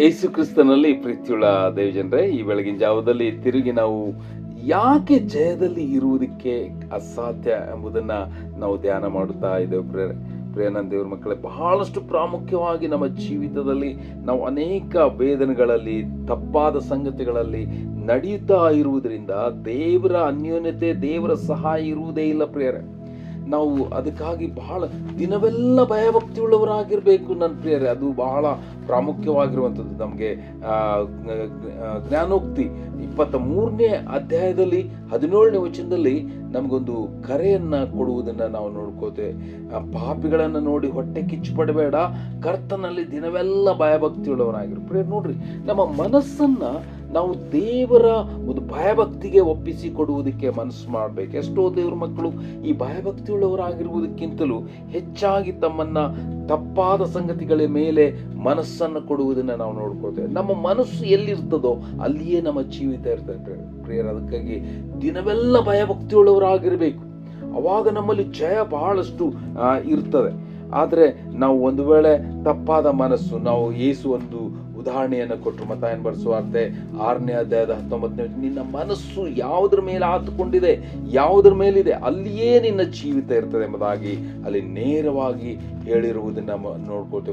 ಯೇಸು ಕ್ರಿಸ್ತನಲ್ಲಿ ಪ್ರೀತಿಯುಳ್ಳ ದೇವಜನರೇ ಈ ಬೆಳಗಿನ ಜಾವದಲ್ಲಿ ತಿರುಗಿ ನಾವು ಯಾಕೆ ಜಯದಲ್ಲಿ ಇರುವುದಕ್ಕೆ ಅಸಾಧ್ಯ ಎಂಬುದನ್ನ ನಾವು ಧ್ಯಾನ ಮಾಡುತ್ತಾ ಇದ್ದೇವೆ ಪ್ರೇರ ಪ್ರಿಯನಂದ ದೇವ್ರ ಮಕ್ಕಳೇ, ಬಹಳಷ್ಟು ಪ್ರಾಮುಖ್ಯವಾಗಿ ನಮ್ಮ ಜೀವಿತದಲ್ಲಿ ನಾವು ಅನೇಕ ವೇದನೆಗಳಲ್ಲಿ ತಪ್ಪಾದ ಸಂಗತಿಗಳಲ್ಲಿ ನಡೆಯುತ್ತಾ ಇರುವುದರಿಂದ ದೇವರ ಅನ್ಯೋನ್ಯತೆ, ದೇವರ ಸಹಾಯ ಇರುವುದೇ ಇಲ್ಲ ಪ್ರಿಯರೇ. ನಾವು ಅದಕ್ಕಾಗಿ ಬಹಳ ದಿನವೆಲ್ಲ ಭಯಭಕ್ತಿ ಉಳ್ಳವರಾಗಿರ್ಬೇಕು ನನ್ನ ಪ್ರಿಯರೇ. ಅದು ಬಹಳ ಪ್ರಾಮುಖ್ಯವಾಗಿರುವಂಥದ್ದು ನಮಗೆ ಜ್ಞಾನೋಕ್ತಿ. ಇಪ್ಪತ್ತ ಮೂರನೇ ಅಧ್ಯಾಯದಲ್ಲಿ, ಹದಿನೇಳನೇ ವಚನದಲ್ಲಿ ನಮಗೊಂದು ಕರೆಯನ್ನ ಕೊಡುವುದನ್ನ ನಾವು ನೋಡ್ಕೋತೇವೆ. ಪಾಪಿಗಳನ್ನು ನೋಡಿ ಹೊಟ್ಟೆ ಕಿಚ್ಚು ಪಡಬೇಡ. ಕರ್ತನಲ್ಲಿ ದಿನವೆಲ್ಲ ಭಯಭಕ್ತಿ ಪ್ರಿಯರ್ ಪ್ರಿಯ ನೋಡ್ರಿ, ನಮ್ಮ ಮನಸ್ಸನ್ನ ನಾವು ದೇವರ ಒಂದು ಭಯಭಕ್ತಿಗೆ ಒಪ್ಪಿಸಿ ಕೊಡುವುದಕ್ಕೆ ಮನಸ್ಸು ಮಾಡಬೇಕು. ಎಷ್ಟೋ ದೇವ್ರ ಮಕ್ಕಳು ಈ ಭಯಭಕ್ತಿ ಉಳ್ಳವರಾಗಿರುವುದಕ್ಕಿಂತಲೂ ಹೆಚ್ಚಾಗಿ ತಮ್ಮನ್ನ ತಪ್ಪಾದ ಸಂಗತಿಗಳ ಮೇಲೆ ಮನಸ್ಸನ್ನು ಕೊಡುವುದನ್ನು ನಾವು ನೋಡ್ಕೊಳ್ತೇವೆ. ನಮ್ಮ ಮನಸ್ಸು ಎಲ್ಲಿರ್ತದೋ ಅಲ್ಲಿಯೇ ನಮ್ಮ ಜೀವಿತ ಇರ್ತದೆ. ಪ್ರಿಯರ, ಅದಕ್ಕಾಗಿ ದಿನವೆಲ್ಲ ಭಯಭಕ್ತಿ ಉಳ್ಳವರಾಗಿರ್ಬೇಕು ಅವಾಗ ನಮ್ಮಲ್ಲಿ ಜಯ ಬಹಳಷ್ಟು ಇರ್ತದೆ. ಆದರೆ ನಾವು ಒಂದು ವೇಳೆ ತಪ್ಪಾದ ಮನಸ್ಸು, ನಾವು ಏಸು ಒಂದು ಉದಾಹರಣೆಯನ್ನು ಕೊಟ್ಟರು ಮತಾಯನ್ ಬರ್ಸುವಾರ್ತೆ ಆರನೇ ಅಧ್ಯಾಯದ ಹತ್ತೊಂಬತ್ತನೇ ನಿನ್ನ ಮನಸ್ಸು ಯಾವುದ್ರ ಮೇಲೆ ಆತುಕೊಂಡಿದೆ? ಯಾವುದ್ರ ಮೇಲಿದೆ? ಅಲ್ಲಿಯೇ ನಿನ್ನ ಜೀವಿತ ಇರ್ತದೆ ಎಂಬುದಾಗಿ ಅಲ್ಲಿ ನೇರವಾಗಿ ಹೇಳಿರುವುದನ್ನ ಮ-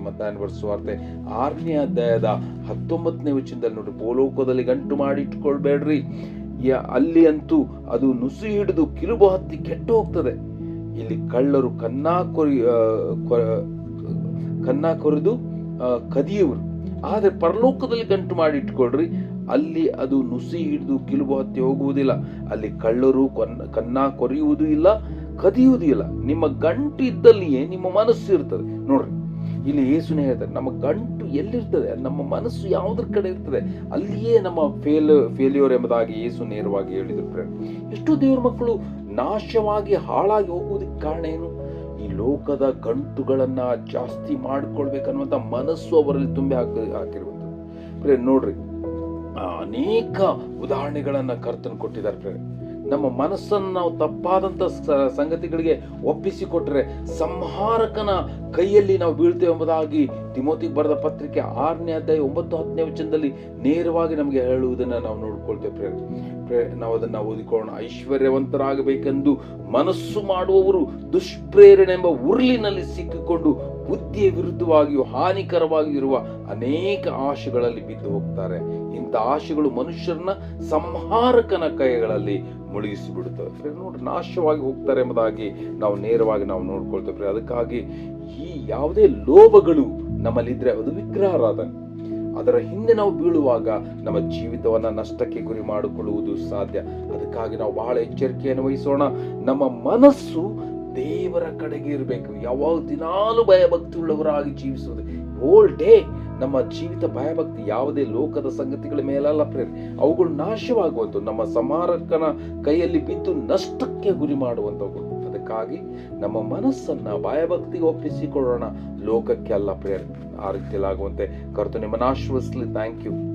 ಮತಾಯನ್ ಬರ್ಸುವಾರ್ತೆ ಆರನೇ ಅಧ್ಯಾಯದ ಹತ್ತೊಂಬತ್ತನೇ ವಚನದಲ್ಲಿ ನೋಡಿ. ಭೂಲೋಕದಲ್ಲಿ ಗಂಟು ಮಾಡಿ ಇಟ್ಕೊಳ್ಬೇಡ್ರಿ ಅಲ್ಲಿ ಅಂತೂ ಅದು ನುಸಿ ಹಿಡಿದು ಕಿರುಬು ಹತ್ತಿ ಕೆಟ್ಟು ಹೋಗ್ತದೆ ಇಲ್ಲಿ ಕಳ್ಳರು ಕನ್ನಾ ಕೊರಿ ಕನ್ನ ಕೊರೆದು ಕದಿಯುವರು. ಆದರೆ ಪರಲೋಕದಲ್ಲಿ ಗಂಟು ಮಾಡಿ ಇಟ್ಕೊಳ್ರಿ, ಅಲ್ಲಿ ಅದು ನುಸಿ ಹಿಡಿದು ಕಿಲುಬು ಹತ್ತಿ ಹೋಗುವುದಿಲ್ಲ. ಅಲ್ಲಿ ಕಳ್ಳರು ಕೊನ್ನ ಕನ್ನ ಕೊರೆಯುವುದೂ ಇಲ್ಲ, ಕದಿಯುವುದೂ ಇಲ್ಲ. ನಿಮ್ಮ ಗಂಟು ಇದ್ದಲ್ಲಿಯೇ ನಿಮ್ಮ ಮನಸ್ಸು ಇರ್ತದೆ. ನೋಡ್ರಿ, ಇಲ್ಲಿ ಯೇಸುನೇ ಹೇಳ್ತಾರೆ, ನಮ್ಮ ಗಂಟು ಎಲ್ಲಿರ್ತದೆ? ನಮ್ಮ ಮನಸ್ಸು ಯಾವುದ್ರ ಕಡೆ ಇರ್ತದೆ? ಅಲ್ಲಿಯೇ ನಮ್ಮ ಫೇಲ್, ಫೇಲ್ಯೂರ್ ಎಂಬುದಾಗಿ ಯೇಸು ನೇರವಾಗಿ ಹೇಳಿದ್ರು. ಫ್ರೆಂಡ್ ಎಷ್ಟೋ ದೇವ್ರ ಮಕ್ಕಳು ನಾಶವಾಗಿ ಹಾಳಾಗಿ ಹೋಗುವುದಕ್ಕೆ ಕಾರಣ ಏನು? ಲೋಕದ ಗಂಟುಗಳನ್ನ ಜಾಸ್ತಿ ಮಾಡಿಕೊಳ್ಬೇಕನ್ನುವಂಥ ಮನಸ್ಸು ಅವರಲ್ಲಿ ತುಂಬಿ ಹಾಕಿ, ಹಾಕಿರುವಂಥದ್ದು. ಪ್ರೇ ನೋಡ್ರಿ ಅನೇಕ ಉದಾಹರಣೆಗಳನ್ನ ಕರ್ತನ್ ಕೊಟ್ಟಿದ್ದಾರೆ ಪ್ರಿಯ ನಮ್ಮ ಮನಸ್ಸನ್ನು ನಾವು ತಪ್ಪಾದಂಥ ಸಂಗತಿಗಳಿಗೆ ಒಪ್ಪಿಸಿಕೊಟ್ರೆ ಸಂಹಾರಕನ ಕೈಯಲ್ಲಿ ನಾವು ಬೀಳ್ತೇವೆ ಎಂಬುದಾಗಿ ತಿಮೋತಿಗೆ ಬರೆದ ಪತ್ರಿಕೆ ಆರನೇ ಅಧ್ಯಾಯ ಒಂಬತ್ತು ಹತ್ತನೇ ವಚನದಲ್ಲಿ ನೇರವಾಗಿ ನಮಗೆ ಹೇಳುವುದನ್ನು ನಾವು ನೋಡ್ಕೊಳ್ತೇವೆ ಪ್ರೇ ಪ್ರೇ ನಾವು ಅದನ್ನು ಓದಿಕೊಳ್ಳೋಣ. ಐಶ್ವರ್ಯವಂತರಾಗಬೇಕೆಂದು ಮನಸ್ಸು ಮಾಡುವವರು ದುಷ್ಪ್ರೇರಣೆ ಎಂಬ ಉರುಳಿನಲ್ಲಿ ಸಿಕ್ಕಿಕೊಂಡು ಬುದ್ಧಿಯ ವಿರುದ್ಧವಾಗಿಯೂ ಹಾನಿಕರವಾಗಿಯೂ ಅನೇಕ ಆಶೆಗಳಲ್ಲಿ ಬಿದ್ದು ಹೋಗ್ತಾರೆ. ಇಂಥ ಆಶೆಗಳು ಮನುಷ್ಯರನ್ನ ಸಂಹಾರಕನ ಕೈಗಳಲ್ಲಿ ಮುಳುಗಿಸಿ ಬಿಡುತ್ತವೆ ನೋಡ್ರಿ, ನಾಶವಾಗಿ ಹೋಗ್ತಾರೆ ಎಂಬುದಾಗಿ ನಾವು ನೇರವಾಗಿ ನಾವು ನೋಡ್ಕೊಳ್ತೇವೆ. ಅದಕ್ಕಾಗಿ ಈ ಯಾವುದೇ ಲೋಭಗಳು ನಮ್ಮಲ್ಲಿದ್ರೆ ಅದು ವಿಗ್ರಹಾರಾಧನೆ. ಅದರ ಹಿಂದೆ ನಾವು ಬೀಳುವಾಗ ನಮ್ಮ ಜೀವಿತವನ್ನ ನಷ್ಟಕ್ಕೆ ಗುರಿ ಮಾಡಿಕೊಳ್ಳುವುದು ಸಾಧ್ಯ. ಅದಕ್ಕಾಗಿ ನಾವು ಬಹಳ ಎಚ್ಚರಿಕೆಯನ್ನು ವಹಿಸೋಣ. ನಮ್ಮ ಮನಸ್ಸು ದೇವರ ಕಡೆಗೆ ಇರಬೇಕು. ಯಾವಾಗ ದಿನಾಲು ಭಯಭಕ್ತಿ ಉಳ್ಳವರಾಗಿ ಜೀವಿಸುವುದು. ಓಲ್ ಡೇ ನಮ್ಮ ಜೀವಿತ ಭಯಭಕ್ತಿ ಯಾವುದೇ ಲೋಕದ ಸಂಗತಿಗಳ ಮೇಲಲ್ಲ ಪ್ರೇರಿ ಅವುಗಳು ನಾಶವಾಗುವಂಥ ನಮ್ಮ ಸಮಾರಕನ ಕೈಯಲ್ಲಿ ಬಿದ್ದು ನಷ್ಟಕ್ಕೆ ಗುರಿ ಮಾಡುವಂಥವುಗಳು ಅದಕ್ಕಾಗಿ ನಮ್ಮ ಮನಸ್ಸನ್ನ ಭಯಭಕ್ತಿಗೆ ಒಪ್ಪಿಸಿಕೊಳ್ಳೋಣ. ಲೋಕಕ್ಕೆ ಅಲ್ಲ ಪ್ರೇರಿ ಆ ರೀತಿಯಲ್ಲಾಗುವಂತೆ ಕರ್ತು ನಿಮ್ಮನ್ನ ಆಶ್ವಸ್ಲಿ ಥ್ಯಾಂಕ್ ಯು